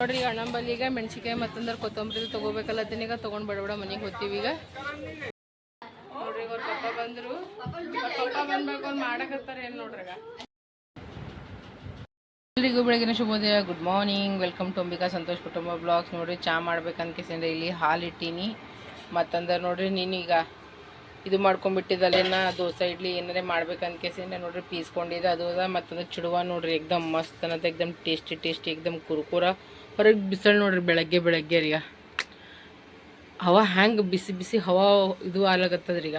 ನೋಡ್ರಿ, ಈಗ ಅಣ್ಣಂಬಲ್ಲಿ ಈಗ ಮೆಣಸಿಕಾಯಿ ಮತ್ತಂದ್ರೆ ಕೊತ್ತಂಬರಿ ತಗೋಬೇಕಲ್ಲ ಈಗ ತೊಗೊಂಡು ಬಡ ಬಡ ಮನೆಗೆ ಹೋಗ್ತೀವಿ ಈಗ. ನೋಡ್ರಿ ಪಪ್ಪ ಬಂದ್ರು. ಪಪ್ಪ ಬಂದ್ಬೇಕು ಮಾಡಕತ್ತಾರ ಏನ್ ನೋಡ್ರಿ ಎಲ್ರಿಗೂ ಬೆಳಗಿನ ಶುಭೋದಯ good morning welcome to Ambika Santosh ಕುಟುಂಬ ಬ್ಲಾಗ್ಸ್ ನೋಡ್ರಿ, ಚಾ ಮಾಡ್ಬೇಕಂದ್ಕೇಸಿಂದ್ರೆ ಇಲ್ಲಿ ಹಾಲು ಇಟ್ಟೀನಿ. ಮತ್ತಂದ್ರೆ ನೋಡ್ರಿ, ನೀನೀಗ ಇದು ಮಾಡ್ಕೊಂಡ್ಬಿಟ್ಟಿದ್ದಲ್ಲೇನ ದೋಸೆ, ಇಡ್ಲಿ ಏನಾರೇ ಕೇಸಿಂದ ನೋಡ್ರಿ ಪೀಸ್ಕೊಂಡಿದ್ದೆ ಅದು ಅದ ಮತ್ತಂದ್ರೆ ಚಿಡುವ ನೋಡ್ರಿ, ಎಕ್ದಮ್ ಮಸ್ತ್ ಅನ್ನತ್ತೆ ಎಕ್ದಮ್ ಟೇಸ್ಟಿ ಟೇಸ್ಟಿ, ಎಕ್ದಮ್ ಕುರ್ಕುರ. ಹೊರಗೆ ಬಿಸಿಲು ನೋಡ್ರಿ ಬೆಳಗ್ಗೆ ಬೆಳಗ್ಗೆ ರೀ ಹವಾ ಹ್ಯಾಂಗೆ ಬಿಸಿ ಬಿಸಿ ಹವಾ ಇದು ಆಲಾಗತ್ತದ್ರೀಗ.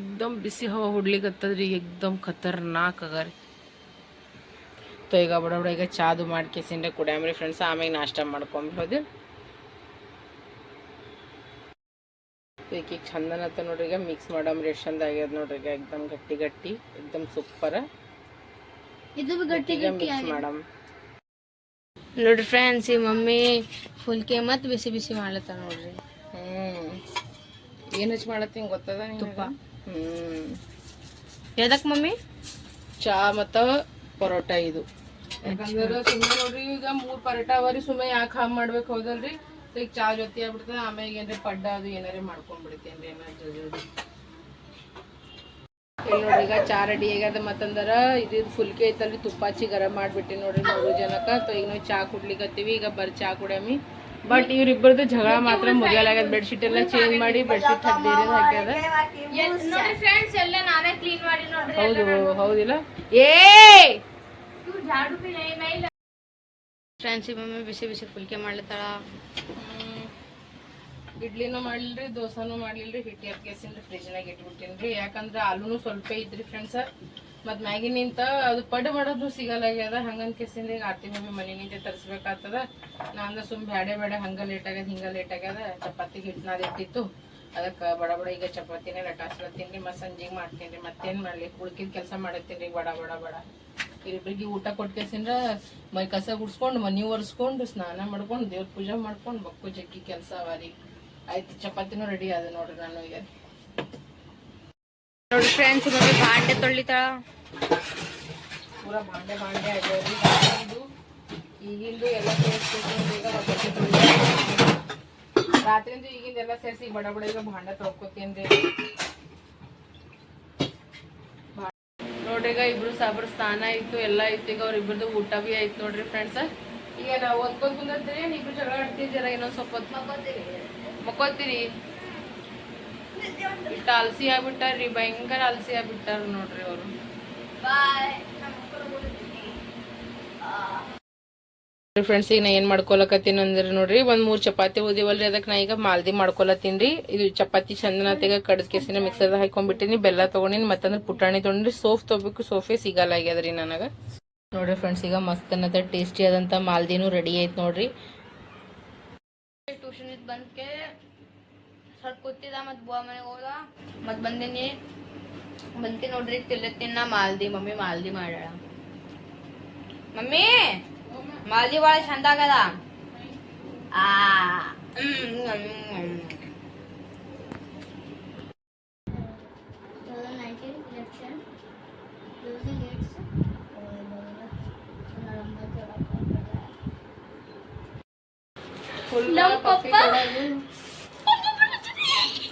ಈಗ ಎಕ್ದಮ್ ಬಿಸಿ ಹವಾ ಹುಡ್ಲಿಕತ್ತದ್ರಿ ಎಕ್ದಮ್ ಖತರ್ನಾಕ್ ರೀ. ಸೊ ಈಗ ಬಡ ಬಡ ಈಗ ಚಾದು ಮಾಡ್ಕೇಸಿಂದ ಕುಡಿಯಾಮ್ರಿ ಫ್ರೆಂಡ್ಸ್ ಆಮೇಲೆ ನಾಷ್ಟ ಮಾಡ್ಕೊಂಬೋದು ಈಗ ಈಗ ಚಂದನತ್ತ ನೋಡ್ರಿ ಈಗ ಮಿಕ್ಸ್ ಮಾಡಮ್ರಿ ಎಷ್ಟು ಚಂದ ಆಗ್ಯದ ನೋಡ್ರಿ ಈಗ ಎಕ್ದಮ್ ಗಟ್ಟಿ ಗಟ್ಟಿ ಎಕ್ದಮ್ ಸೂಪರ್ ಇದು ಗಟ್ಟಿ ಗಟ್ಟಿ ಮಿಕ್ಸ್ ಮಾಡಮ್. ನೋಡ್ರಿ ಫ್ರೆಂಡ್ಸ್ ಈ ಮಮ್ಮಿ ಫುಲ್ಕೆ ಮತ್ ಬಿಸಿ ಬಿಸಿ ಮಾಡ್ಲತ್ತ ನೋಡ್ರಿ. ಹ್ಮ್. ಏನ್ ಹಚ್ಚಿ ಮಾಡತ್ತೀನಿ ಗೊತ್ತದ ತುಪ್ಪ. ಹ್ಮ್. ಎದಕ್ ಮಮ್ಮಿ? ಚಾ ಮತ್ತ ಪರೋಟ ಇದು. ಯಾಕಂದ್ರೆ ಸುಮ್ಮನೆ ನೋಡ್ರಿ ಈಗ ಮೂರ್ ಪರೋಟ ಅವರಿ ಸುಮ್ಮನೆ ಯಾಕೆ ಹಾಂ ಮಾಡ್ಬೇಕು ಹೌದಲ್ರಿ? ಈಗ ಚಾ ಜೊತೆ ಆಗ್ಬಿಡ್ತದೆ ಆಮೇಲೆ ಏನ್ರಿ ಪಡ್ಡ ಅದು ಏನಾರೇ ಮಾಡ್ಕೊಂಡ್ಬಿಡ್ತೇನ್ರಿ ಏನಾರ ಜಲ್ದಿ ಇಲ್ಲಿ ನೋಡ್ರಿ ಈಗ ಚಾ ರೆಡಿ ಆಗ್ಯದ ಮತ್ತಂದ್ರ ಇದು ಫುಲ್ಕೆ ಐತಲ್ರಿ ತುಪ್ಪ ಹಚ್ಚಿ ಗರಂ ಮಾಡ್ಬಿಟ್ಟಿ ನೋಡ್ರಿ ಮೂರು ಜನಕ್ಕ ಸೊ ಈಗ ನಾವು ಚಾ ಕುಡ್ಲಿಕತ್ತೀವಿ ಈಗ ಬರ್ ಚಾ ಕುಡಿಯಮಿ. ಬಟ್ ಇವ್ರಿಬ್ಬರದ್ದು ಜಗಳ ಮಾತ್ರ ಮುಗಿಯಲಾಗ್ಯದ ಬೆಡ್ಶೀಟ್ ಎಲ್ಲ ಚೇಂಜ್ ಮಾಡಿ ಬೆಡ್ಶೀಟ್ ಬೇರೆ ಹಾಕ್ಯದ. ಹೌದು ಹೌದಿಲ್ಲ. ಏ ಫ್ರೆಂಡ್ಸ್ ಮಮ್ಮಿ ಬಿಸಿ ಬಿಸಿ ಫುಲ್ಕೆ ಮಾಡ್ಲತ್ತಾಳ. ಇಡ್ಲಿನೂ ಮಾಡ್ಲಿಲ್ರಿ, ದೋಸಾನು ಮಾಡ್ಲಿಲ್ರಿ ಹಿಟ್ಟಿ ಎತ್ಕೇಸಿನ್ರಿ ಫ್ರಿಜ್ನಾಗ ಇಟ್ಬಿಟ್ಟಿನ್ರಿ. ಯಾಕಂದ್ರೆ ಆಲೂನು ಸ್ವಲ್ಪ ಇದ್ರಿ ಫ್ರೆಂಡ್ಸ್ ಮತ್ತು ಮ್ಯಾಗಿ ನಿಂತ ಅದು ಪಡ್ ಮಾಡೋದು ಸಿಗಲ್ಲಾಗ್ಯದ ಹಂಗನ್ ಕೇಸಿಂದ ಈಗ ಆರ್ತಿ ಮಮ್ಮಿ ಮನೆ ನಿಂತೆ ತರಿಸ್ಬೇಕಾಗ್ತದ. ನಾನು ಸುಮ್ ಬ್ಯಾಡೆ ಬೇಡ ಹಂಗ ಲೇಟ್ ಆಗ್ಯದ, ಹಿಂಗ ಲೇಟ್ ಆಗ್ಯದ. ಚಪಾತಿ ಹಿಟ್ನಾದ ಇಟ್ಟಿತ್ತು. ಅದಕ್ಕೆ ಬಡ ಬಡ ಈಗ ಚಪಾತಿನೇ ಲಟಾಸ್ಲತ್ತೀನಿ ಮತ್ತೆ ಸಂಜೆಗೆ ಮಾಡ್ತೀನಿ ರೀ ಮತ್ತೇನು ಮಾಡ್ಲಿ? ಉಳ್ಕಿದ ಕೆಲಸ ಮಾಡತ್ತೀನಿ ಬಡ ಬಡ ಬಡ. ಇಬ್ಬರಿಗೆ ಊಟ ಕೊಟ್ಕೇಸಿಂದ್ರ ಮೈ ಕಸ ಗುಡ್ಸ್ಕೊಂಡು ಮನಿ ಒರೆಸ್ಕೊಂಡು ಸ್ನಾನ ಮಾಡ್ಕೊಂಡು ದೇವ್ರ ಪೂಜೆ ಮಾಡ್ಕೊಂಡು ಬಕ್ಕು ಜಗ್ಗಿ ಕೆಲಸ ಅವರಿ. ಆಯ್ತು ಚಪಾತಿನೂ ರೆಡಿ ಅದ ನೋಡ್ರಿ ನಾನು ಈಗ. ನೋಡ್ರಿ ಫ್ರೆಂಡ್ಸ್ ಬಾಂಡೆ ತೊಳಿತಾಳ ಪೂರ ಬಾಂಡೆ ಬಾಂಡೆ ಆಗ್ಯಾವ್ರಿ. ರಾತ್ರಿದು ಈಗಿಂದು ಎಲ್ಲ ಸೇರಿಸ್ಕೊಂಡು ಈಗ ರಾತ್ರಿಂದು ಸೇರಿಸಿ ಬಡ ಬಡ ಈಗ ಭಾಂಡೆ ತೊಳ್ಕೊತೀನಿ ನೋಡ್ರಿ ಈಗ ಇಬ್ರು ಸಾಬ್ರ ಸ್ನಾನ ಆಯ್ತು ಎಲ್ಲ ಆಯ್ತು ಈಗ ಅವ್ರ ಇಬ್ರದ್ದು ಊಟ ಬಿ ಆಯ್ತು ನೋಡ್ರಿ ಫ್ರೆಂಡ್ಸ್ ಈಗ ನಾವು ಓದ್ಕೊಂಡ್ ಕುಂದಿರ್ತೀರಿ ಇಬ್ರು ಜಗಳ ಆಡ್ತೀವಿ ಜರ ಇನ್ನೊಂದ್ ಸ್ವಲ್ಪ ಹೊತ್ತು ಮಕ್ಕೋತೀರಿ ಇಷ್ಟ ಅಲ್ಸಿ ಆಗ್ಬಿಟ್ಟಾರ್ರಿ, ಭಯಂಕರ ಅಲಸಿ ಆಗ್ಬಿಟ್ಟಾರ ನೋಡ್ರಿ ಅವರು. ಫ್ರೆಂಡ್ಸ್ ಈಗ ನಾ ಏನ್ ಮಾಡ್ಕೊಲಕತ್ತೀನಿ ಅಂದ್ರೆ ನೋಡ್ರಿ, ಒಂದ್ ಮೂರ್ ಚಪಾತಿ ಓದಿವಲ್ರಿ ಅದಕ್ಕೆ ನಾ ಈಗ ಮಾಲ್ದಿ ಮಾಡ್ಕೊಳತ್ತೀನ್ರಿ ಇದು ಚಪಾತಿ ಚಂದನ ತೆಗ ಕಡದ್ ಕೇಸಿನ ಮಿಕ್ಸರ್ ಹಾಕೊಂಡ್ಬಿಟ್ಟಿನಿ, ಬೆಲ್ಲ ತಗೊಂಡಿನಿ, ಮತ್ತಂದ್ರೆ ಪುಟಾಣಿ ತೊಗೊಂಡ್ರಿ ಸೋಫ್ ತಗೋಬೇಕು ಸೋಫೆ ಸಿಗಲ್ಲ ಆಗ್ಯದ್ರಿ ನನಗ. ನೋಡ್ರಿ ಫ್ರೆಂಡ್ಸ್ ಈಗ ಮಸ್ತ್ ಅನ್ನತ್ತ ಟೇಸ್ಟಿ ಆದಂತ ಮಾಲ್ದಿನು ರೆಡಿ ಆಯ್ತು ನೋಡ್ರಿ. ಟ್ಯೂಷನ್ ಇದ್ ಬಂದ್ಕೆ ಸ್ವಲ್ಪ ಕೂತಿದ ಮತ್ ಬುವ ಮನೆಗೆ ಹೋದ ಮತ್ ಬಂದಿನಿ. ಬಂತಿ ನೋಡ್ರಿ ತಿನ್ನ ಮಾಲ್ದಿ, ಮಮ್ಮಿ ಮಾಲ್ದಿ ಮಾಡ್ಯಾಳ. ಮಮ್ಮಿ! ಮಾಲ್ದಿ ಭಾಳ ಚಂದ ಆಗದ ಆ ಹ್ಮ್, ಹ್ಮ್, ಹ್ಮ್.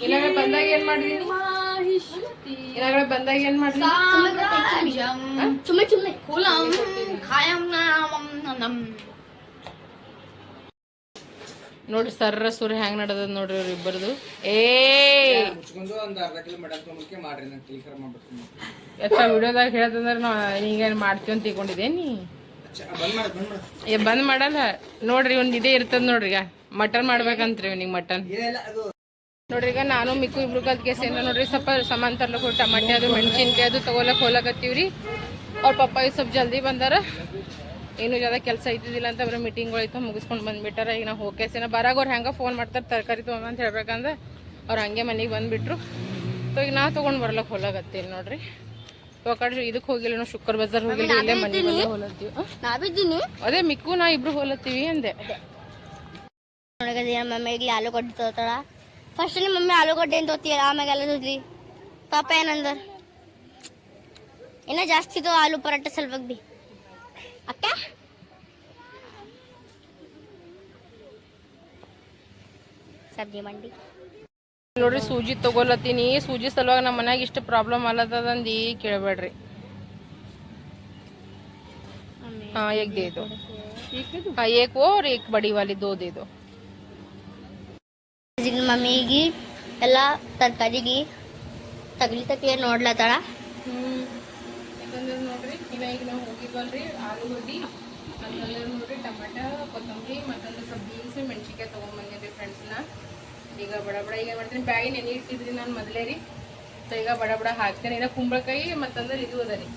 ಇನ್ನಾಗ ಬಂದಾಗ ಏನ್ ಮಾಡಿದೀನಿ ಇನ್ನಾಗ ಬಂದಾಗ ಏನ್ ಮಾಡಿದೀನಿ ಸುಮ್ಮನೆ ಸುಮ್ಮನೆ ಕೂಲಂ ಖಾಯಂ ನಮ್ ನೋಡ್ರಿ ಸರ್ರ ಸುರ ಹೆಂಗ್ ನಡದ ನೋಡ್ರಿ ಅವ್ರ ಇಬ್ಬರದು. ಏ! ಹೇಳ್ತಂದ್ರೆ ಒಂದು ಅರ್ಧ ಕಿಲೋ ಮಟನ್ ತೊಗೊಂಡ್ಕೆ ಮಾಡ್ರಿ ನಾನು ಟೀಕರ್ ಮಾಡ್ಬಿಡ್ತೀನಿ ಎತ್ತ ವಿಡಿಯೋದಾಗ ಹೇಳ್ತಂದ್ರೆ ನಾ ಹಿಂಗೇನ್ ಮಾಡ್ತೀವಿ ಅಂತ ತಿಳ್ಕೊಂಡಿದ್ದೇನಿ ಏ ಬಂದ್ ಮಾಡಲ್ಲ. ನೋಡ್ರಿ ಒಂದ್ ಇದೇ ಇರ್ತದ ನೋಡ್ರಿ ಈಗ. ಮಟನ್ ಮಾಡ್ಬೇಕಂತ್ರಿ ಇವ್ನಿಗೆ ಮಟನ್. ನೋಡ್ರಿ ಈಗ ನಾನು ಮಿಕ್ಕು ಇಬ್ರು ಕಲ್ತ್ ಕೇಸ್ ಏನ ನೋಡ್ರಿ ಸ್ವಲ್ಪ ಸಾಮಾನ್ ತರ್ಲಕ್ ಟಮಾಟೆ ಅದು ಮೆಣಸಿನ್ಕಾಯಿ ಅದು ತಗೊಳಕ್ ಹೋಲಕತ್ತೀವ್ರಿ ಅವ್ರ ಪಪ್ಪ ಸ್ವಲ್ಪ ಜಲ್ದಿ ಬಂದಾರ. ಏನು ಜಾದ ಕೆಲಸ ಇದ್ದಿದ್ದಿಲ್ಲ ಅಂತ ಅವ್ರ ಮೀಟಿಂಗ್ಗಳು ಇತ್ತು ಮುಗಿಸ್ಕೊಂಡು ಬಂದ್ಬಿಟ್ಟಾರ. ಈಗ ನಾವು ಹೋಗ್ಕೇಸಿನ ಬರಾಗ ಅವ್ರು ಹೆಂಗೆ ಫೋನ್ ಮಾಡ್ತಾರೆ ತರಕಾರಿ ತೊಗೊಂಬ ಅಂತ ಹೇಳ್ಬೇಕಂದ್ರೆ ಅವ್ರು ಹಂಗೆ ಮನೆಗೆ ಬಂದುಬಿಟ್ರು. ಸೊ ಈಗ ನಾ ತೊಗೊಂಡು ಬರ್ಲಕ್ಕೆ ಹೋಲಾಗತ್ತೀನಿ ನೋಡ್ರಿ. ಸೊ ಕಡೆ ಇದಕ್ಕೆ ಹೋಗಿಲ್ಲ ನಾವು ಶುಕ್ರ ಬಜಾರ್ ಹೋಗಿಲ್ಲ ಇಲ್ಲೇ ಮನೆ ಹೊಲತ್ತೀವಿ? ಅದೇ ಮಿಕ್ಕು ನಾ ಇಬ್ರು ಹೊಲತ್ತೀವಿ ಅಂದೆ. ಮಮ್ಮಿ ಆಲೂಗಡ್ಡೆ ತೋತಾಳ. ಫಸ್ಟ್ ನಿಮ್ಮ ಮಮ್ಮಿ ಆಲೂಗಡ್ಡೆ ಏನು ತೋತಿಯಲ್ಲ ಆಮ್ಯಾಗ ಎಲ್ಲ ತೋದ್ಲಿ ಪಾಪ ಏನಂದ್ರ. ಇನ್ನ ಜಾಸ್ತಿ ತೋ ಆಲೂ ಪರಾಟ ಸ್ವಲ್ಪ ಬಿ ಅಕ್ಕ ಸಬ್ಜಿ ಮಂಡಿ ನೋಡ್ರಿ ಸೂಜಿ ತಗೊಲತ್ತೀನಿ. ಸೂಜಿ ಸಲುವಾಗಿ ನಮ್ಮ ಮನ್ಯಾಗ ಇಷ್ಟು ಪ್ರಾಬ್ಲಮ್ ಅಲ್ಲತ್ತದಂದು ಕೇಳಬೇಡ್ರಿ. हाँ एक दे दो ಎಲ್ಲ ತರಕಾರಿಗಿ ತಗಲಿ ತಗಲಿ ನೋಡ್ಲತ್ತಾಳ. ಹ್ಞೂ ನೋಡ್ರಿ ಇವಾಗ ನಾವು ಹೋಗಿದ್ವಲ್ರಿ ಆಲೂಗಡ್ಡಿ ಅಂತಂದ್ರೆ ನೋಡ್ರಿ ಟಮಾಟ, ಕೊತ್ತಂಬರಿ, ಮತ್ತೊಂದು ಸ್ವಲ್ಪ ಬೀನ್ಸ್, ಮೆಣಸಿನ್ಕಾಯಿ ತೊಗೊಂಬಂದಿದ್ರಿ ಫ್ರೆಂಡ್ಸ್ನ ಈಗ ಬಡ ಬಡ ಈಗ ಮಾಡ್ತೀನಿ. ಬ್ಯಾಗಿ ನೆನೆ ಇಟ್ಟಿದ್ರಿ ನಾನು ಮೊದಲೇ ರೀ. ಸೊ ಈಗ ಬಡ ಬಡ ಹಾಕ್ತೇನೆ. ಈಗ ಕುಂಬಳಕಾಯಿ ಮತ್ತಂದ್ರೆ ಇದು ಅದ ರೀ.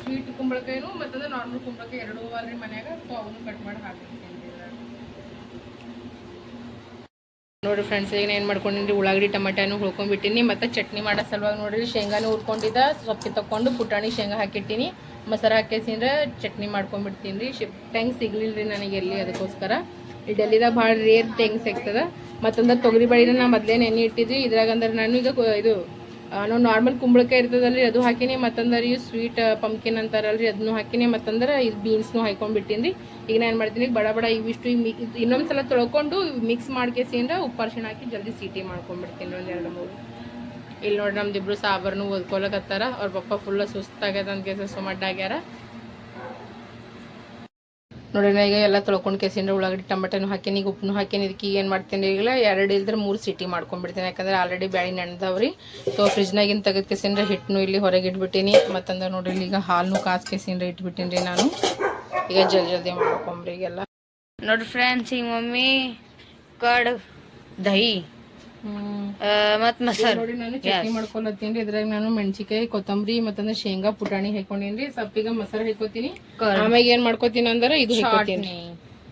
ಸ್ವೀಟ್ ಕುಂಬಳಕಾಯಿನು ಮತ್ತಂದ್ರೆ ನಾರ್ಮಲ್ ಕುಂಬಳಕಾಯಿ ಎರಡೂ ಅಲ್ರಿ ಮನ್ಯಾಗ. ಸೊ ಅವನು ಕಟ್ ಮಾಡಿ ಹಾಕ್ಬಿಡ್ತೀನಿ. ನೋಡ್ರಿ ಫ್ರೆಂಡ್ಸ್ ಈಗ ಏನು ಮಾಡ್ಕೊಂಡಿನಿ ಉಳ್ಳಾಗಡ್ಡಿ ಟಮಾಟನು ಹುಳ್ಕೊಂಡ್ಬಿಟ್ಟಿನಿ. ಮತ್ತೆ ಚಟ್ನಿ ಮಾಡೋ ಸಲುವಾಗಿ ನೋಡಿರಿ, ಶೇಂಗಾನು ಹುರ್ಕೊಂಡಿದ್ದ. ಸೊಪ್ಪಿ ತಕೊಂಡು ಪುಟಾಣಿ ಶೇಂಗಾ ಹಾಕಿಟ್ಟಿನಿ. ಮೊಸರು ಹಾಕಿಸಿಂದ್ರೆ ಚಟ್ನಿ ಮಾಡ್ಕೊಂಡ್ಬಿಡ್ತೀನಿ ರೀ ಶಿಪ್ ಟೆಂಗ್ ಸಿಗ್ಲಿಲ್ಲ ರೀ ನನಗೆ ಎಲ್ಲಿ ಅದಕ್ಕೋಸ್ಕರ. ಡೆಲ್ಲಿದಾಗ ಭಾಳ ರೇರ್ ಟೆಂಗ್ ಸಿಗ್ತದ ಮತ್ತೊಂದು ತೊಗರಿ ಬಳಿನ ನಾ ಮೊದಲೇ ನೆನೆ ಇಟ್ಟಿದ್ರಿ ಇದ್ರಾಗಂದ್ರೆ ನಾನು ಈಗ ಇದು ನಾವು ನಾರ್ಮಲ್ ಕುಂಬಳಕಾಯಿ ಇರ್ತದಲ್ರಿ, ಅದು ಹಾಕಿನಿ, ಮತ್ತಂದ್ರೆ ಸ್ವೀಟ್ ಪಂಪ್ಕಿನ್ ಅಂತಾರಲ್ರಿ ಅದನ್ನು ಹಾಕಿನಿ, ಮತ್ತಂದ್ರೆ ಇದು ಬೀನ್ಸ್ನು ಹಾಕೊಂಡ್ಬಿಟ್ಟಿನಿ ಈಗ ನಾನು ಏನು ಮಾಡ್ತೀನಿ, ಬಡ ಬಡ ಇವಿಷ್ಟು ಇದು ಇನ್ನೊಂದ್ಸಲ ತೊಳ್ಕೊಂಡು ಮಿಕ್ಸ್ ಮಾಡ್ಕೇಸಿಂದ ಉಪ್ಪು ಅರ್ಶಿಣ ಹಾಕಿ ಜಲ್ದಿ ಸೀಟಿ ಮಾಡ್ಕೊಂಡ್ಬಿಡ್ತೀನಿ ಒಂದು ಎರಡು ಮೂರು. ಇಲ್ಲಿ ನೋಡ್ರಿ ನಮ್ದು ಇಬ್ರು ಸಾಬರ್ನು ಓದ್ಕೊಳಕತ್ತಾರ ಅವ್ರ ಪಪ್ಪ ಫುಲ್ಲ ಸುಸ್ತಾಗ್ಯದ ಅಂತ ಕೇಸ ಸುಮಡ್ಡಾಗ್ಯಾರ. ನೋಡಿ ಈಗ ಎಲ್ಲ ತೊಳ್ಕೊಂಡು ಕೆಸಿಂದ್ರೆ ಉಳ್ಳಾಗಡ್ಡಿ, ಟಮಾಟನು ಹಾಕಿನಿ, ಈಗ ಉಪ್ಪನ್ನು ಹಾಕಿನಿ ಇದಕ್ಕೆ ಏನು ಮಾಡ್ತೀನಿ ಈಗ ಎರಡು ಇಲ್ದ್ರೆ ಮೂರು ಸಿಟಿ ಮಾಡ್ಕೊಂಡ್ಬಿಡ್ತೀನಿ, ಯಾಕಂದ್ರೆ ಆಲ್ರೆಡಿ ಬ್ಯಾಳಿ ನೆನೆದವ್ರಿ ಸೊ ಫ್ರಿಜ್ನಾಗಿನ ತೆಗೆದು ಕೆಸಿಂದ್ರೆ ಹಿಟ್ಟನ್ನು ಇಲ್ಲಿ ಹೊರಗೆ ಇಟ್ಬಿಟ್ಟಿನಿ. ಮತ್ತಂದ್ರೆ ನೋಡ್ರಿ, ಈಗ ಹಾಲು ಕಾಸು ಕೆಸಿಂದ್ರೆ ಇಟ್ಬಿಟ್ಟೀನಿ ರೀ ನಾನು. ಈಗ ಜಲ್ದಿ ಜಲ್ದಿ ಮಾಡ್ಕೊಂಬ್ರಿ ಈಗೆಲ್ಲ. ನೋಡ್ರಿ ಫ್ರೆಂಡ್ಸ್ ಈಗ ಮಮ್ಮಿ ಕಡ್ ದಹಿ. ಮತ್ ಮೊಸರು ನೋಡಿ ನಾನು ಚಟ್ನಿ ಮಾಡ್ಕೊಳತ್ತೀನಿ ಇದ್ರಾಗ ನಾನು ಮೆಣಸಿಕಾಯಿ ಕೊತ್ತಂಬರಿ ಮತ್ತಂದ್ರೆ ಶೇಂಗಾ ಪುಟಾಣಿ ಹಾಕೊಂಡಿನಿ ಸ್ವಲ್ಪ ಈಗ ಮೊಸರು ಹಾಕೋತೀನಿ ಕರ್ಡ್. ಆಮ್ಯಾಗ ಏನ್ ಮಾಡ್ಕೋತೀನಿ ಅಂದ್ರೆ ಇದು ಹಾಕೋತೀನಿ ಚಟ್ನಿ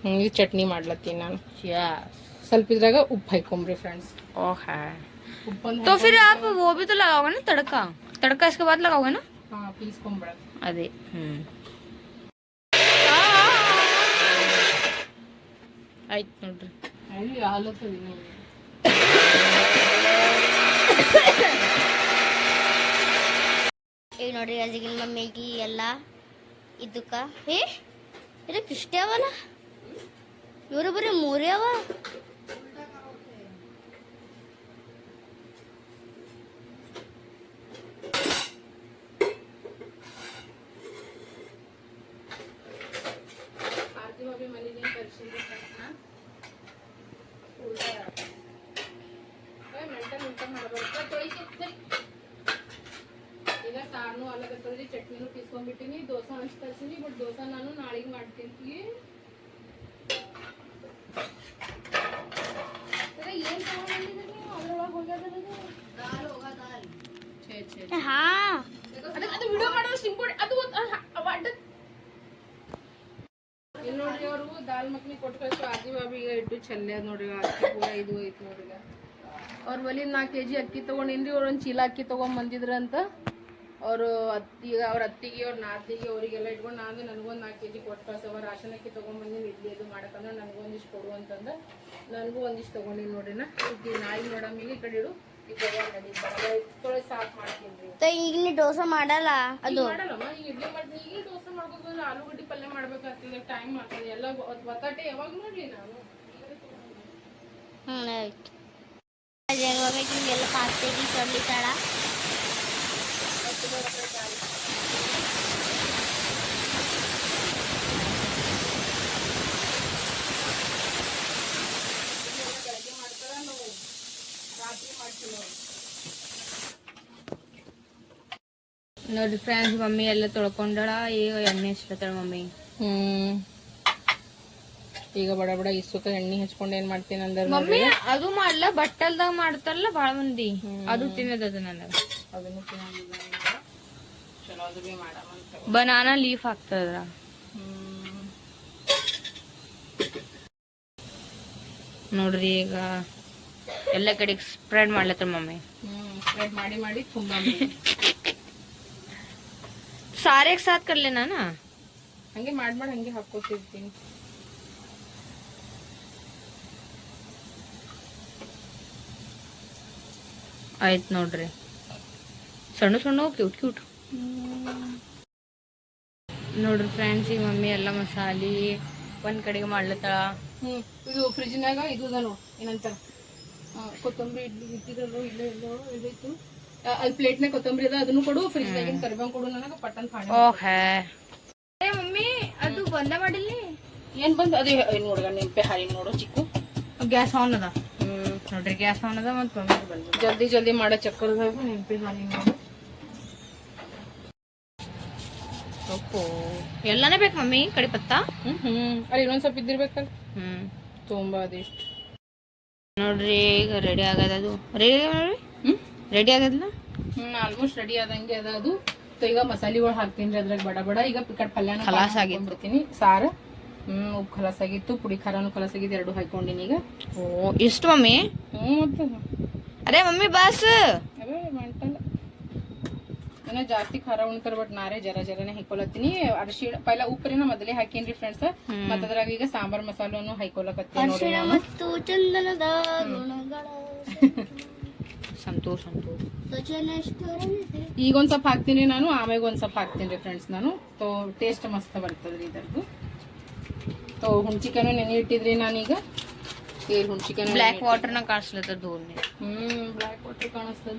ಹ್ಮ್ ಇದು ಚಟ್ನಿ ಮಾಡ್ಲತ್ತೀನಿ ನಾನು Yes. ಸ್ವಲ್ಪ ಇದ್ರಾಗ ಉಪ್ಪು ಹಾಕೊಂಬ್ರಿ ಫ್ರೆಂಡ್ಸ್ ओके ಉಪ್ಪೊಂದು तो फिर आप वो भी तो लगाओगे ना तड़का तड़का इसके बाद लगाओगे ना ಹಾ ಪೀಸ್ಕೊಂಬಿಡ अरे हम्म ಆಯ್ತು ನೋಡ್ರಿ ಅಲ್ಲಿ ಹಾಲತ್ತದಿ ನೋಡಿ ಈಗ ನೋಡ್ರಿ ಅಜಿಗಿನ ಮಮ್ಮಿಗೆ ಎಲ್ಲ ಇದಕ್ಕ. ಏ ಇದಕ್ಕೆ ಇಷ್ಟೇ ಅವಲ್ಲ ಇವರು ಬರೀ ಮೂರೇ ಅವ ಆರ್ತಿ ಬಾಬಿ ಮನೆಗೆ ಕರ್ಸಿದ್ರಿ ತಕ್ಷಣ ಮೆಂಟಲ್ ಊಟ ಮಾಡಬಾರ್ದು ತೊಳಿಸಿ ಸರಿ ಈಗ ಸಾರ್ನು ಅಲ್ಲಗತ್ತದ್ರಿ ಚಟ್ನಿನೂ ಪೀಸ್ಕೊಂಡ್ಬಿಟ್ಟಿನಿ ದೋಸೆ ಹಂಚ್ ತರ್ಸಿನಿ ಬಟ್ ದೋಸೆ ನಾನು ನಾಳೆಗೆ ಮಾಡ್ತೀನಿ ಏನ್ ತಗೊಂಡ್ಬಂದಿದ್ರಿ ನೀವು ಅದ್ರೊಳಗೆ ಹೋಗ್ಯದಲ್ಲ ಛೇ ಛೇ ಹಾ ಅದು ಅದು ವಿಡಿಯೋ ಮಾಡೋ ಸಿಂಪಲ್ ಅದು ಒಂದ್- ಅಹ್, ಅವ ಅಡ್ಡ ಇಲ್ಲಿ ನೋಡ್ರಿ ಅವರು ದಾಲ್ ಮಕ್ನಿ ಕೊಟ್ಟು ಕಳ್ಸು ಆದಿ ಬಾಬಿಗೆ ಇಟ್ಟು ಚಲ್ಲೆ ಅದ್ ನೋಡ್ರಿ ಅಕ್ಕಿ ಪೂರ ಇದು ಐತಿ ನೋಡ್ರಿ ಅವ್ರ ಬಲಿ ನಾಲ್ಕು ಕೆ ಜಿ ಅಕ್ಕಿ ತೊಗೊಂಡಿನ್ರಿ ಅವ್ರು ಒಂದು ಚೀಲ ಅಕ್ಕಿ ತೊಗೊಂಬಂದಿದ್ರಂತ ಅವರು ಅತ್ತಿಗೆ ಅವ್ರ ಅತ್ತಿಗೆ ಅವ್ರ ನಾತಿಗೆ ಅವರಿಗೆಲ್ಲ ಇಟ್ಕೊಂಡು ನಾನು ನನಗೊಂದು ನಾಲ್ಕು ಕೆ ಜಿ ಕೊಟ್ಟು ಕಳ್ಸವ ರಾಶನಕ್ಕೆ ತೊಗೊಂಬಂದಿನಿ ಇಡ್ಲಿ ಅದು ಮಾಡಕಂದ್ರೆ ನನಗೊಂದಿಷ್ಟು ಕೊಡು ಅಂತಂದ ನನಗೂ ಒಂದಿಷ್ಟು ತೊಗೊಂಡಿನಿ ನೋಡ್ರಿ ನಾ ಈಗ ನಾಯಿ ಈಗ ನೋಡ ಕಡೆ ಇಡು. ಈಗ ನಡಿ ತೊಳೆ ಸಾಕು ಮಾಡ್ತೀನಿ ತ ಈಗ ದೋಸೆ ಮಾಡಲ್ಲ ಅದು? ಈಗ ಮಾಡಲ್ಲಮ್ಮ ಈಗ ಇಡ್ಲಿ ಮಾಡ್ತೀನಿ ಈಗ ದೋಸೆ ಮಾಡ್ಬೇಕು ಆಲೂಗಡ್ಡೆ ಪಲ್ಯ ಮಾಡ್ಬೇಕಾಗ್ತದೆ ಟೈಮ್ ಆಗ್ತದೆ. ಎಲ್ಲ ಒತ್ತಾಟೆ ಯಾವಾಗ ನೋಡ್ಲಿ ನಾನು? ಹ್ಮ್ ಆಯ್ತು. ಮಮ್ಮಿಗೆ ಎಲ್ಲ ಪಾತ್ರೆ ಕೊಡ್ಲಿತ್ತಾಳ ನೋಡ್ರಿ ಫ್ರೆಂಡ್ಸ್ ಮಮ್ಮಿ ಎಲ್ಲ ತೊಳ್ಕೊಂಡಳ. ಈಗ ಎಣ್ಣೆ ಹಚ್ಲತ್ತಾಳ ಮಮ್ಮಿ. ಹ್ಮ್. ಈಗ ಬಡ ಬಡ ಇಸುಕ ಎಣ್ಣೆ ಹಚ್ಕೊಂಡು ಏನ್ ಮಾಡ್ತೀನಿ ಅಂದ್ರೆ ಮಮ್ಮಿ ಅದು ಮಾಡ್ಲ ಬಟ್ಟಲ್ದಾಗ ಮಾಡ್ತಾರಲ್ಲ ಬಾಳ ಮಂದಿ. ಅದು ತಿನ್ನೋದದ ನನಗ. ಅದನ್ನು ತಿನ್ನಂಗಿಲ್ಲ ಈಗ. ಚಲೋ ಅದು ಬಿ ಮಾಡಮಂತ ಬನಾನಾ ಲೀಫ್ ಹಾಕ್ತದ್ರ ಹ್ಮ್. ನೋಡ್ರಿ ಈಗ ಎಲ್ಲ ಕಡೆ ಸ್ಪ್ರೆಡ್ ಮಾಡ್ಲತ್ತ ಮಮ್ಮಿ. ಸ್ಪ್ರೆಡ್ ಮಾಡಿ ಮಾಡಿ ತುಂಬ ಸಾರಿಗೆ ಸಾತ್ ಕರ್ಲಿ ನಾನು? ಹಂಗೆ ಮಾಡಿ ಮಾಡಿ ಹಂಗೆ ಹಾಕೋತಿರ್ತೀನಿ ಆಯ್ತು ನೋಡ್ರಿ. ಸಣ್ಣ ಸಣ್ಣ ಕ್ಯೂಟ್ ಕ್ಯೂಟ್ ನೋಡ್ರಿ ಫ್ರೆಂಡ್ಸ್ ಈ ಮಮ್ಮಿ ಎಲ್ಲ ಮಸಾಲೆ ಒಂದ್ ಕಡೆಗೆ ಹ್ಮ್ ಇದು ಫ್ರಿಜ್ನಾಗ ಇದು ಏನಂತಾರ? ಕೊತ್ತಂಬರಿ ಇಡ್ಲಿ ಇಲ್ಲ ಇಲ್ಲೇ ಎಲ್ಲೋ ಇದೈತು ಆ, ಅಲ್ಲಿ ಪ್ಲೇಟ್ನಾಗ ಕೊತ್ತಂಬರಿ ಅದ ಅದನ್ನು ಕೊಡು ಫ್ರಿಜ್ನಾಗಿನ ಕರಿಬೇವು ಕೊಡು ನನಗೆ ಪಟ್ಟನ್ ಫಾಣೆ ಓಹೇ. ಏ ಮಮ್ಮಿ ಅದು ಬಂದ ಮಾಡಿಲ್ಲ? ಏನ್ ಬಂದ್ ಅದೇ ನೋಡ್ಗ ನೆಂಪೆ ಹಾರಿ ನೋಡು ಚಿಕ್ಕು. ಗ್ಯಾಸ್ ಆನ್ ಅದ. ಹ್ಮ್. ನೋಡ್ರಿ ಗ್ಯಾಸ್ ಆನ್ ಅದ ಮತ್ತೆ ಮಮ್ಮಿ ಬಂದ ಜಲ್ದಿ ಜಲ್ದಿ ಮಾಡೋ ಚಕ್ಕರ್ದಾಗ ನೆಂಪೆ ಹಾರಿ ನೋಡು. ಒಪ್ಪು ಎಲ್ಲಾನೇ ಬೇಕು ಮಮ್ಮಿ ಕಡಿ ಪತ್ತ? ಹ್ಮ್ ಹ್ಮ್. ಅಲ್ಲಿ ಇನ್ನೊಂದ್ ಸ್ವಲ್ಪ ಇದ್ದಿರ್ಬೇಕಲ್ಲ. ಹ್ಮ್. ತುಂಬಾ ಅದಿಷ್ಟು. ನೋಡ್ರಿ ಈಗ ರೆಡಿ ಆಗದ ಅದು. ರೆಡಿ ನೋಡ್ರಿ? ಹ್ಮ್? ರೆಡಿ ಆಗದಲ್ಲ? ಆಲ್ಮೋಸ್ಟ್ ರೆಡಿ ಆದಂಗೆ ಅದ ಅದು. ಈಗ ಮಸಾಲೆಗಳು ಹಾಕ್ತೀನಿ ಅದ್ರಾಗ ಬಡ ಬಡ. ಈಗ ಪಿಕಟ್ ಪಲ್ಯನ ಖಲಾಸ್ ಆಗಿತ್ತು. ಬಿಡ್ತೀನಿ ಸಾರು? ಹ್ಮ್ ಉಪ್ಪು ಖಲಾಸ್ ಆಗಿತ್ತು. ಪುಡಿ ಖಾರನು ಖಲಾಸ್ ಆಗಿತ್ತು. ಎರಡು ಹಾಕೊಂಡಿನಿ ಈಗ. ಓ ಇಷ್ಟು ಮಮ್ಮಿ? ಹ್ಮ್ ಮತ್ತೆ? ಅರೆ ಮಮ್ಮಿ ಬಾಸ್. ಅದೇ ಮೆಂಟಲ್ ಏನೋ ಜಾಸ್ತಿ ಖಾರ ಉಣ್ತಾರ ಬಟ್ ನಾರೇ ಜರ ಜರನೆ ಹಾಕೊಳತ್ತೀನಿ ಅರಿಶಿಣ ಪೈಲ ಉಪ್ಪರಿನ ಮೊದಲೇ ಹಾಕೀನ್ರಿ ಫ್ರೆಂಡ್ಸ್ ಮತ್ತ ಅದ್ರಾಗ ಈಗ ಸಾಂಬಾರ್ ಮಸಾಲನು ಹಾಕೊಳಕತ್ತೀನಿ ನೋಡ್ರಿ ಮತ್ತು ಚಂದನದ ಗುಣಗಳ ಸಂತೋಷ ಸಂತೋಷ. ಈಗ ಒಂದ್ ಸ್ವಲ್ಪ ಹಾಕ್ತೀನಿ ನಾನು ಆಮೇಲೆ ಒಂದ್ ಸ್ವಲ್ಪ ಹಾಕ್ತೀನಿ ರೀ ಫ್ರೆಂಡ್ಸ್ ನಾನು. ತೋ ಟೇಸ್ಟ್ ಮಸ್ತ್ ಬರ್ತದ್ರಿ ಇದರದ್ದು. ತೋ ಹುಣ್ಚಿಕಾನು ನೆನೆ ಇಟ್ಟಿದ್ರಿ ನಾನೀಗ. ಬ್ಲಾಕ್ ವಾಟರ್ ಬ್ಲ್ಯಾಕ್ ವಾಟರ್ನ ಕಾಣಿಸ್ಲತ್ತ ದೂರ್ನೆ ಹ್ಮ್ ಬ್ಲ್ಯಾಕ್ ವಾಟರ್ ಕಾಣಿಸ್ತದ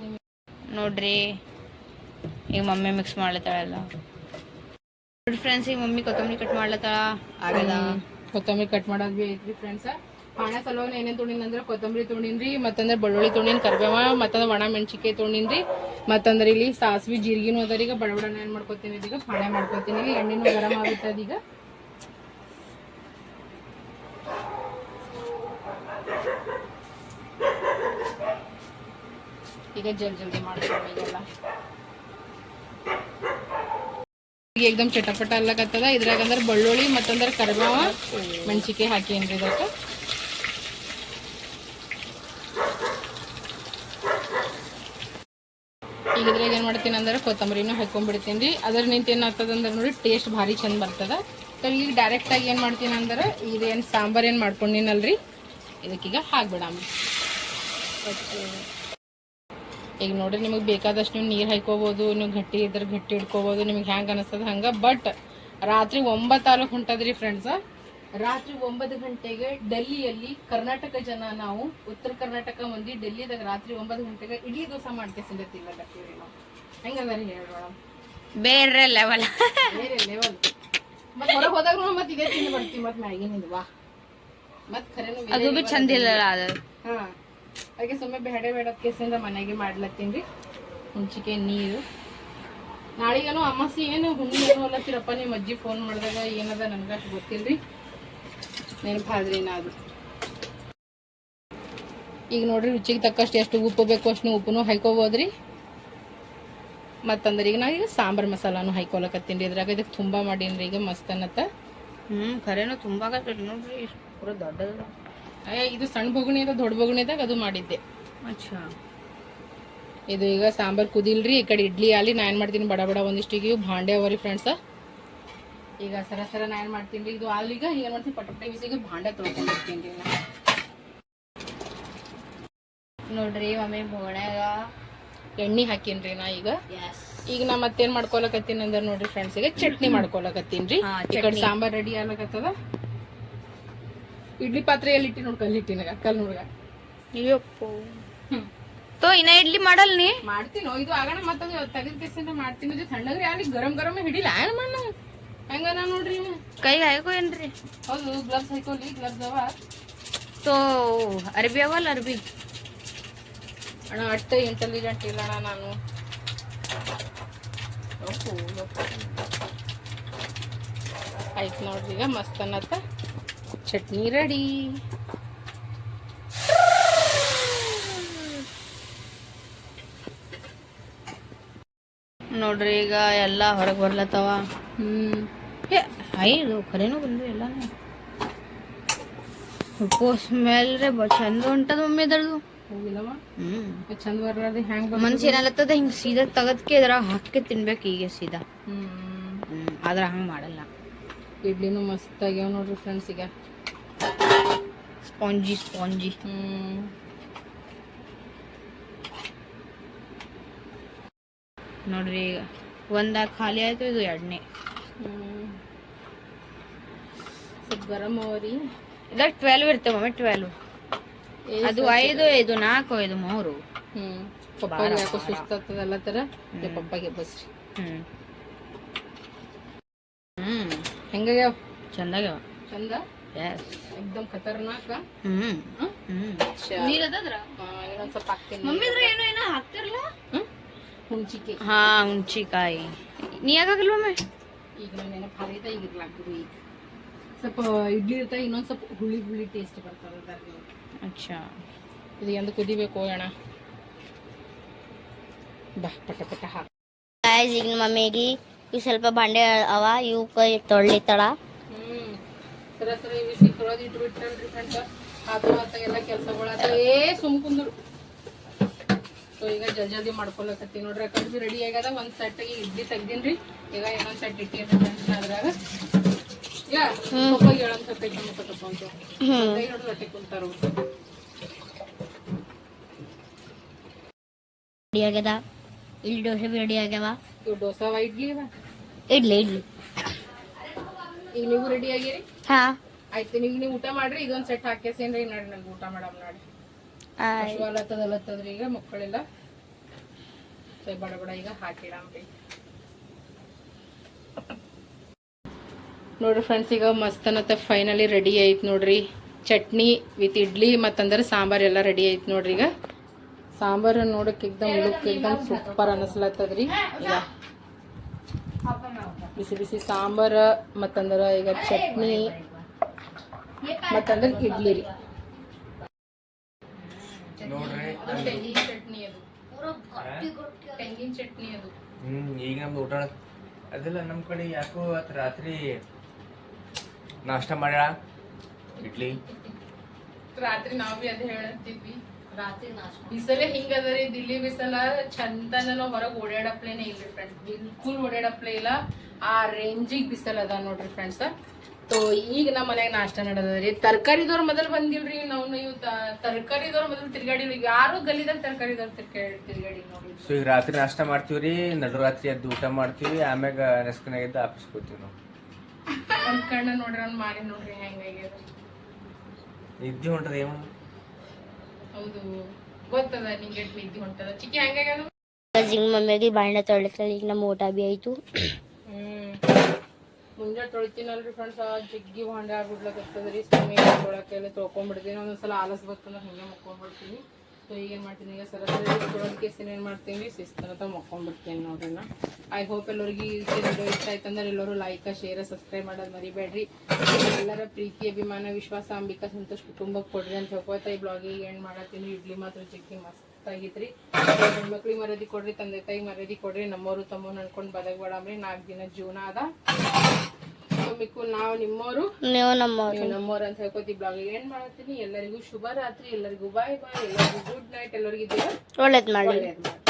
ನೋಡ್ರಿ. ಈಗ ಮಮ್ಮಿ ಮಿಕ್ಸ್ ಮಾಡ್ಲತ್ತಾಳಲ್ಲ. ನೋಡಿ ಫ್ರೆಂಡ್ಸ್ ಈಗ ಮಮ್ಮಿ ಕೊತ್ತಂಬರಿ ಕಟ್ ಮಾಡ್ಲತ್ತಾಳ. ಆಗಲ್ಲ. ಕೊತ್ತಂಬರಿ ಕಟ್ ಮಾಡೋದು ಭೀ ಐತ್ರಿ ಫ್ರೆಂಡ್ಸ್ ಹಣ ಸಲುವಾಗಿ ಏನೇನು ತೊಗೊಂಡಿನಿ ಅಂದ್ರೆ ಕೊತ್ತಂಬರಿ ತೊಗೊಂಡಿನ್ರಿ, ಮತ್ತಂದ್ರೆ ಬೆಳ್ಳುಳ್ಳಿ ತೊಗೊಂಡಿನಿ, ಕರ್ಬೇವ, ಮತ್ತಂದ್ರೆ ಒಣ ಮೆಣಸಿಕಾಯಿ ರೀ ಮತ್ತಂದ್ರೆ ಇಲ್ಲಿ ಸಾಸ್ವಿ, ಜೀರಿಗೆನೂ ಅದ ಈಗ ಬಡ ಏನು ಮಾಡ್ಕೊತೀನಿ ಈಗ ಪಾಣೆ ಮಾಡ್ಕೊತೀನಿ. ಎಣ್ಣೆನೂ ಗರಂ ಆಗುತ್ತೆ ಈಗ ಈಗ ಜಲ್ ಜಲ್ದಿ ಮಾಡ್ತೀನಿ ಈಗೆಲ್ಲ ಈಗ ಏಕ್ದಮ್ ಚಟಪಟ ಅಲ್ಲಕತ್ತದ. ಇದ್ರಾಗ ಅಂದ್ರೆ ಬೆಳ್ಳುಳ್ಳಿ ಮತ್ತಂದ್ರೆ ಕರಿಬೇವ ಮೆಣಸಿಕಾಯಿ ಏನ್ರಿ ಇದಕ್ಕೆ? ಈಗ ಇದ್ರಾಗ ಏನ್ ಮಾಡ್ತೀನಿ ಅಂದ್ರೆ ಕೊತ್ತಂಬರಿನ ಹಾಕೊಂಡ್ಬಿಡ್ತೀನಿ ರೀ ಅದ್ರ ನಿಂತ ಏನಾಗ್ತದ ಅಂದ್ರೆ ನೋಡಿ ಟೇಸ್ಟ್ ಭಾರಿ ಚಂದ ಬರ್ತದ. ಈಗ ಡೈರೆಕ್ಟ್ ಆಗಿ ಏನ್ ಮಾಡ್ತೀನಿ ಅಂದ್ರೆ ಇದೇನ್ ಸಾಂಬಾರ್ ಏನ್ ಮಾಡ್ಕೊಂಡಿನಲ್ರಿ? ಇದಕ್ಕೀಗ ಹಾಕ್ಬಿಡಮ್ಮ ಈಗ ನೋಡ್ರಿ ನಿಮಗೆ ಬೇಕಾದಷ್ಟು ನೀವು ನೀರು ಹಾಕೋಬೋದು ನೀವು ಗಟ್ಟಿ ಇದ್ರೆ ಗಟ್ಟಿ ಇಟ್ಕೋಬೋದು ನಿಮ್ಗೆ ಹ್ಯಾಂಗೆ ಅನಿಸ್ತದೆ ಹಂಗೆ. ಬಟ್ ರಾತ್ರಿ ಒಂಬತ್ತು ತಾಲೂಕು ಹೊಂಟದ್ರಿ ಫ್ರೆಂಡ್ಸ ರಾತ್ರಿ ಒಂಬತ್ತು ಗಂಟೆಗೆ ಡೆಲ್ಲಿಯಲ್ಲಿ ಕರ್ನಾಟಕ ಜನ ನಾವು ಉತ್ತರ ಕರ್ನಾಟಕ ಮಂದಿ ಡೆಲ್ಲಿದಾಗ ರಾತ್ರಿ ಒಂಬತ್ತು ಗಂಟೆಗೆ ಇಡ್ಲಿ ದೋಸೆ ಮಾಡ್ಕೇಸಿಂದ ತಿನ್ನಕತ್ತೀವಿ ನಾವು. ಹೆಂಗದ ರೀ ಹೇಳಿ ಮೇಡಮ್? ಬೇರೆ ಲೆವೆಲ್ ಬೇರೆ ಲೆವೆಲ್ ಮತ್ತೆ ಹೊರಗೆ ಹೋದಾಗ ಮತ್ತೆ ಇದೇ ತಿಂದು ಬರ್ತೀವಿ ಮತ್ತೆ ಮ್ಯಾಗಿನಿಂದ ವಾ ಮತ್ತೆ ಖರೇನು ಅದು ಬಿ ಚಂದ ಇಲ್ಲ ಅದು. ಹಾ. ಹಾಗೆ ಸುಮ್ಮನೆ ಬೇಡ ಬೇಡ ಕೇಸಿಂದ ಮನೆಗೆ ಮಾಡ್ಲತ್ತೀನಿ ರೀ. ಹುಂಚಿಕೆ ನೀರು. ನಾಳೆಗೇನು ಅಮಾಸಿ ಏನು ಹುಣ್ಣು ಏನು ಅಲ್ಲತ್ತಿರಪ್ಪ, ನಿಮ್ಮ ಅಜ್ಜಿ ಫೋನ್ ಮಾಡಿದಾಗ ಏನದ ನನಗೆ ಅಷ್ಟು ನಾ ಅದು. ಈಗ ನೋಡ್ರಿ ರುಚಿಗೆ ತಕ್ಕಷ್ಟು ಎಷ್ಟು ಉಪ್ಪು ಬೇಕು, ಅಷ್ಟು ಉಪ್ಪುನು ಹಾಕೋಬೋದ್ರಿ ಮತ್ತಂದ್ರೆ ಈಗ ನಾ ಈಗ ಸಾಂಬಾರ್ ಮಸಾಲಾನು ಹಾಕೊಳಕತ್ತೀನಿ ಇದ್ರಾಗ ಇದಕ್ಕೆ ತುಂಬಾ ಮಾಡೀನಿ ಈಗ ಮಸ್ತ್ ಅನ್ನತ್ತ. ಹ್ಮ್ ಖರೇನು ತುಂಬಾ ನೋಡ್ರಿ, ಇಷ್ಟು ದೊಡ್ಡದ. ಇದು ಸಣ್ಣ ಬೊಗುಣಿ ಅದ ದೊಡ್ಡ ಬೊಗುಣಿದಾಗ ಅದು ಮಾಡಿದ್ದೆ. ಅಚ್ಚಾ. ಇದು ಈಗ ಸಾಂಬಾರ್ ಕುದಿಲ್ರಿ ಈ ಕಡೆ ಇಡ್ಲಿ ಅಲ್ಲಿ ನಾ ಏನ್ ಮಾಡ್ತೀನಿ ಬಡ ಬಡ ಒಂದಿಷ್ಟಿಗೆ ಈಗ ಭಾಂಡೆ ಅವರಿ ಫ್ರೆಂಡ್ಸ್ ಈಗ ಸರ ಸರ ನಾ ಏನ್ ಮಾಡ್ತೀನಿ ಇದು ಅಲ್ಲಿಗ ಏನ್ ಮಾಡ್ತೀನಿ ಪಟಪಟೆ ಬಿಸಿಗೆ ಭಾಂಡೆ ತೊಳ್ಕೊಂಡಿರ್ತೀನಿ ನಾ ನೋಡ್ರಿ ಒಮ್ಮೆ ಬೋಣ್ಯಾಗ ಎಣ್ಣೆ ಹಾಕೀನ್ರಿ ನಾ ಈಗ. ಈಗ ನಾ ಮತ್ತೇನ್ ಮಾಡ್ಕೊಲಕತ್ತೀನಿ ಅಂದ್ರೆ ನೋಡ್ರಿ ಫ್ರೆಂಡ್ಸ್ ಈಗ ಚಟ್ನಿ ಮಾಡ್ಕೊಳಕತ್ತೀನಿ ರೀ. ಈ ಕಡೆ ಸಾಂಬಾರ್ ರೆಡಿ ಆಗ್ಲಕತ್ತದ? ಇಡ್ಲಿ ಪಾತ್ರೆ ಎಲ್ಲಿ ಇಟ್ಟಿ ನೋಡಿ ಇಟ್ಟೀನಿ ಇಟ್ಟಿನಾಗ ಕಲ್ ನೋಡ್ಗ. ಅಯ್ಯಪ್ಪೋ. ತೋ ಇನ್ನ ಇಡ್ಲಿ ಮಾಡಲ್ ನೀ? ಮಾಡ್ತೀನೋ ಇದು ಆಗೋಣ ಮತ್ತದು ತೆಗೆದ ಕೆಸಿಂದ ಮಾಡ್ತೀನಿ. ಇದು ತಣ್ಣಗ್ರಿ ಅಲ್ಲಿ ಗರಂ ಗರಂ ಹಿಡಿಲ್ಲ ಏನ್ ಮಣ್ಣ ಹೆಂಗ ನೋಡ್ರಿ. ಕೈ ಹಾಕೋ ಏನ್ರಿ? ಹೌದು ಗ್ಲವ್ಸ್ ಹಾಕೋಲಿ ಗ್ಲವ್ಸ್ ಅವ. ತೋ ಅರ್ಬಿ ಅವಲ್ಲ ಅರ್ಬಿ? ಅಣ್ಣ ಅಟ್ಟ ಇಂಟೆಲಿಜೆಂಟ್ ಇಲ್ಲ ಅಣ್ಣ ನಾನು. ಆಯ್ತು ನೋಡ್ರಿ ಈಗ ಮಸ್ತ್ ಚಟ್ನಿ ರೆಡಿ. ನೋಡ್ರಿ ಈಗ ಎಲ್ಲ ಹೊರಗೆ ಬರ್ಲತ್ತವ. ಹ್ಞೂ ಏ ಐದು ಖರೇನು ಬಂದು ಎಲ್ಲಾನು. ಉಪ್ಪು ಸ್ಮೆಲ್ ರೀ ಬ ಚಂದ ಹೊಂಟದ ಒಮ್ಮೆ ಇದ್ರದು. ಹೋಗಿಲ್ಲವ? ಹ್ಮ್. ಚಂದ ಬರ್ಲಾರ್ದು ಹೆಂಗ್ ಮನ್ಸ್ ಏನಲತ್ತದ ಹಿಂಗ್ ಸೀದಾ ತಗದ್ಕೆ ಇದ್ರಾಗ ಹಾಕಿ ತಿನ್ಬೇಕು ಈಗ ಸೀದಾ. ಹ್ಞೂ ಹ್ಮ್ ಆದ್ರ ಹಂಗ್ ಮಾಡಲ್ಲ. ಇಡ್ಲಿನೂ ಮಸ್ತ್ ಆಗ್ಯಾವ ನೋಡ್ರಿ ಫ್ರೆಂಡ್ಸ್ ಈಗ. ಸ್ಪಾಂಜಿ ಸ್ಪಾಂಜಿ ನೋಡ್ರಿ ಈಗ. ಒಂದಾಗ ಖಾಲಿ ಆಯ್ತು ಇದು ಎರಡನೇ. ಸ್ವಲ್ಪ ಗರಮ್ ಅವರಿ ಇದಾಗ ಟ್ವೆಲ್ವ್ ಇರ್ತೇವೆ ಮಮ್ಮಿ ಟ್ವೆಲ್ವ್ ಅದು ಐದು ಇದು. ನಾಲ್ಕು ಐದು ಮೂರು. ಹ್ಮ್. ಪಪ್ಪಾಗೆ ಯಾಕೋ ಸುಸ್ತಾಗ್ತದ ಎಲ್ಲ ತರ? ಪಪ್ಪಾಗೆ ಬಸ್ರಿ. ಹ್ಮ್. ಹ್ಮ್. ಹೆಂಗಾಗ್ಯಾವ? ಚಂದಾಗ್ಯಾವ. ಚಂದ? ಎಸ್ ಎಕ್ದಮ್ ಖತರ್ನಾಕ ಹ್ಮ್. ಹ್ಮ್? ನೀರ್ ಅದದ್ರ ಇನ್ನೊಂದ್ ಸ್ವಲ್ಪ ಹಾಕ್ತೀನಿ. ಮಮ್ಮಿ ಇದ್ರ ಏನೋ ಏನೋ ಹಾಕ್ತಿರಲ್ಲ? ಹುಣ್ಚಿಕೆ ಹಾ ಹುಣ್ಚಿಕಾಯಿ ನೀ ಯಾಕಾಗಲ್ವ ಮಮ್ಮಿ? ಈಗ ನಾನು ನೆನಪು ಹರಿತಾ ಈಗ ಇರ್ಲಾಗ್ತದೆ ಈಗ. ಸ್ವಲ್ಪ ಇಡ್ಲಿ ಇರ್ತಾ ಇನ್ನೊಂದ್ ಸ್ವಲ್ಪ ಹುಳಿ ಹುಳಿ ಟೇಸ್ಟ್ ಬರ್ತದೆ ಅದ್ರಲ್ಲಿ. ಅಚ್ಚಾ. ಇದು ಎಂದು ಕುದಿಬೇಕು ಅಣ್ಣ? ಬಾ ಪಟ ಪಟ ಹಾಕ್. ಗಾಯ್ಸ್ ಈಗ ಮಮ್ಮಿಗೆ ಇವು ಸ್ವಲ್ಪ ಬಂಡೆ ಅವ ಇವು ಕೈ ತೊಳಿತಾಳ ಹ್ಮ್ ಸರ ಸರ ಇವಿಸಿ ತೊಳೆದು ಇಟ್ಟು ಬಿಟ್ಟಲ್ರಿ ಫ್ರೆಂಡ್ಸ್ ಅದು ಆತ ಎಲ್ಲ ಕೆಲಸಗಳಾತ ಏ ಸುಮ್ ಕುಂದ್ರು. ಸೊ ಈಗ ಜಲ್ ಜಲ್ದಿ ಮಾಡ್ಕೊಳಕತ್ತಿ ನೋಡ್ರಿ. ಯಾಕಂದ್ರೆ ರೆಡಿ ಆಗ್ಯದ. ಒಂದ್ ಸೆಟ್ ಇಡ್ಲಿ ತೆಗ್ದಿನ್ರಿ. ಈಗ ಇನ್ನೊಂದು ಸೆಟ್ ಇಟ್ಟಿ ಫ್ರೆಂಡ್ಸ್ ಅದ್ರಾಗ. ಕೈ ಹಿಡಿದು ಹೊಟ್ಟೆ ಕುಂತಾರು ರೆಡಿ ಆಗ್ಯದ? ಇಲ್ಲಿ ದೋಸೆ ಬಿ ರೆಡಿ ಆಗ್ಯಾವ? ಇವು ಡೋಸಾವ ಇಡ್ಲಿ ಇಡ್ಲಿ ಇಡ್ಲಿ. ಈಗ ನೀವು ರೆಡಿ ಆಗಿರಿ? ಆಯ್ತು ಈಗ ನೀವು ಊಟ ಮಾಡ್ರಿ ಇದೊಂದ್ ಸೆಟ್ ಹಾಕೇಸೇನ್ರಿ ನೋಡಿ ನಂಗೆ ಊಟ ಮಾಡಮ್ ನೋಡಿ ಹಸುವಲತ್ತದಲ್ಲತ್ತದ್ರಿ ಈಗ ಮಕ್ಕಳೆಲ್ಲ. ಬಡ ಬಡ ಈಗ ಹಾಕಿಡಮ್ರಿ. ನೋಡ್ರಿ ಫ್ರೆಂಡ್ಸ್ ಈಗ ಮಸ್ತನತ್ತ ಫೈನಲಿ ರೆಡಿ ಆಯ್ತು ನೋಡ್ರಿ. ಚಟ್ನಿ ವಿತ್ ಇಡ್ಲಿ ಮತ್ತಂದ್ರೆ ಸಾಂಬಾರ್ ಎಲ್ಲ ರೆಡಿ ಆಯ್ತು ನೋಡ್ರಿ ಈಗ. ಸಾಂಬಾರು ನೋಡಕ್ ಎಕ್ದಮ್ ಲುಕ್ ಎಕ್ದಮ್ ಸೂಪರ್ ಅನ್ನಿಸ್ಲತ್ತದ್ರಿ ಈಗ ಬಿಸಿ ಬಿಸಿ ಸಾಂಬಾರ ಮತ್ತಂದ್ರ ಈಗ ಚಟ್ನಿ ಮತ್ತಂದ್ರ ಇಡ್ಲಿ ರೀ. ನೋಡ್ರಿ ತೆಂಗಿನ ಚಟ್ನಿ ಅದು. ತೆಂಗಿನ ಚಟ್ನಿ ಅದು. ಹ್ಮ್ ಈಗ ನಮ್ದು ಊಟ ಅದೆಲ್ಲ ನಮ್ಮ ಕಡೆ ಯಾಕೋ ಅವತ್ತು ರಾತ್ರಿ ನಾಷ್ಟ ಮಾಡ್ಯಾಳ? ಇಡ್ಲಿ? ರಾತ್ರಿ ನಾವು ಭೀ ಅದು ಹೇಳತ್ತಿದ್ವಿ. ರಾತ್ರಿ ಬಿಸಲೇ ಹಿಂಗದರಿ ದಿಲ್ಲಿ ಬಿಸಲ ಚಂದನ ನಾವ್ ಹೊರಗ್ ಓಡಾಡಪ್ಲೇನೆ ಇಲ್ರಿ ಫ್ರೆಂಡ್ಸ್ ಬಿಲ್ಕುಲ್ ಓಡಾಡಪ್ಲೇ ಇಲ್ಲ. ಆ ರೇಂಜಿಗ್ ಬಿಸಲ್ ಅದ ನೋಡ್ರಿ ಫ್ರೆಂಡ್ಸ್ ಸೊ ಈಗ ನಮ್ಮ ಮನ್ಯಾಗ ನಾಷ್ಟ ನಡೆದದ್ರಿ ತರಕಾರಿದವ್ರ ಮೊದಲ್ ಬಂದಿಲ್ರಿ ನಾವು ನೀವು ತರಕಾರಿದವ್ರ ಮೊದಲ್ ತಿರ್ಗಾಡಿ ಯಾರು ಗಲಿದಾಗ ತರಕಾರಿದವ್ರ ತಿರ್ಗಾಡಿ ತಿರ್ಗಾಡಿ ನೋಡ್ರಿ. ಸೊ ಈಗ ರಾತ್ರಿ ನಾಷ್ಟ ಮಾಡ್ತೀವ್ರಿ ನಡು ರಾತ್ರಿ ಎದ್ದು ಊಟ ಮಾಡ್ತೀವಿ ಆಮ್ಯಾಗ ನೆಸ್ಕನಾಗ ಎದ್ದು ಆಫೀಸ್ ಹೋಗ್ತೀವಿ ನಾವು. ಒಂದ್ ಕಣ್ಣ ನೋಡ್ರಿ ಅವ್ನ್ ಮಾಡಿ ನೋಡ್ರಿ ಹೆಂಗಾಗ್ಯದ ನಿದ್ದೆ ಹೊಂಟ್ರಿ ಏನು? ಹೌದು. ಗೊತ್ತದ ನಿಂಗೆ ನಿದ್ದೆ ಹೊಂಟದ? ಚಿಕ್ಕಿ ಹೆಂಗಾಗ್ಯದ ಈಗ ಮಮ್ಮಿಗೆ ಭಾಂಡೆ ತೊಳಿತಾಳೆ ಈಗ ನಮ್ಮ ಊಟ ಬಿ ಆಯ್ತು. ಮುಂಜಾನೆ ತೊಳಿತೀನಲ್ರಿ ಫ್ರೆಂಡ್ಸ್ ಜಗ್ಗಿ ಭಾಂಡೆ ಆಗ್ಬಿಡ್ಲಕತ್ತದ್ರಿ. ಸಮಯ ತೊಳಕೆಲ್ಲ ತೊಳ್ಕೊಂಡ್ಬಿಡ್ತೀನಿ. ಒಂದೊಂದ್ಸಲ ಆಲಸ್ ಬರ್ತಂದ್ರೆ ಹಿಂಗೆ ಮಕ್ಕೊಂಡ್ಬಿಡ್ತೀನಿ. ಸೊ ಈಗ ಏನು ಮಾಡ್ತೀನಿ. ಈಗ ಸರ ಕೇಸಿನ ಏನು ಮಾಡ್ತೀನಿ? ಸಿಸ್ತನ ಮಕ್ಕೊಂಡ್ಬಿಡ್ತೀನಿ ನೋಡ್ರಿ ನಾ ಐ ಹೋಪ್ ಎಲ್ಲರಿಗೆ ವಿಡಿಯೋ ಇಷ್ಟ ಆಯ್ತಂದ್ರೆ ಎಲ್ಲರೂ ಲೈಕ್ ಶೇರ್ ಸಬ್ಸ್ಕ್ರೈಬ್ ಮಾಡೋದು ಮರಿಬೇಡ್ರಿ. ಎಲ್ಲರ ಪ್ರೀತಿ, ಅಭಿಮಾನ, ವಿಶ್ವಾಸ, ಅಂಬಿಕಾ, ಸಂತೋಷ್ ಕುಟುಂಬಕ್ಕೆ ಕೊಡ್ರಿ ಅಂತ ಹೇಳ್ಕೊತಾ ಈ ಬ್ಲಾಗಿಗೆ ಏನು ಮಾಡತ್ತೀನಿ? ಇಡ್ಲಿ ಮಾತ್ರ ಚಿಕ್ಕಿ ಮಸ್ತ್ ಆಗಿತ್ರಿ. ಹೆಣ್ಮಕ್ಳಿಗೆ ಮರದಿ ಕೊಡ್ರಿ, ತಂದೆ ತಾಯಿಗೆ ಮರದಿ ಕೊಡ್ರಿ ನಮ್ಮವರು ತಮ್ಮವ್ರು ಅನ್ಕೊಂಡು ಬದಕ್ಬೇಡಮ್ರಿ ನಾಲ್ಕು ದಿನ ಜೀವನ ಅದ. ಮಿಕ್ಕು ನಾವು ನಿಮ್ಮವರು ನೀವು ನಮ್ಮವರು ನೀವು ನಮ್ಮವ್ರು ಅಂತ ಹೇಳ್ಕೊತಿ ಬ್ಲಾಗ್ ಏನ್ ಮಾಡ್ತೀನಿ? ಎಲ್ಲರಿಗೂ ಶುಭ ರಾತ್ರಿ ಎಲ್ಲರಿಗೂ ಬಾಯ್ ಬಾಯ್ ಎಲ್ಲರಿಗೂ ಗುಡ್ ನೈಟ್ ಎಲ್ಲರಿಗೂ ಒಳ್ಳೇದ್ ಮಾಡಿ ಒಳ್ಳೇದ್ ಮಾಡಿ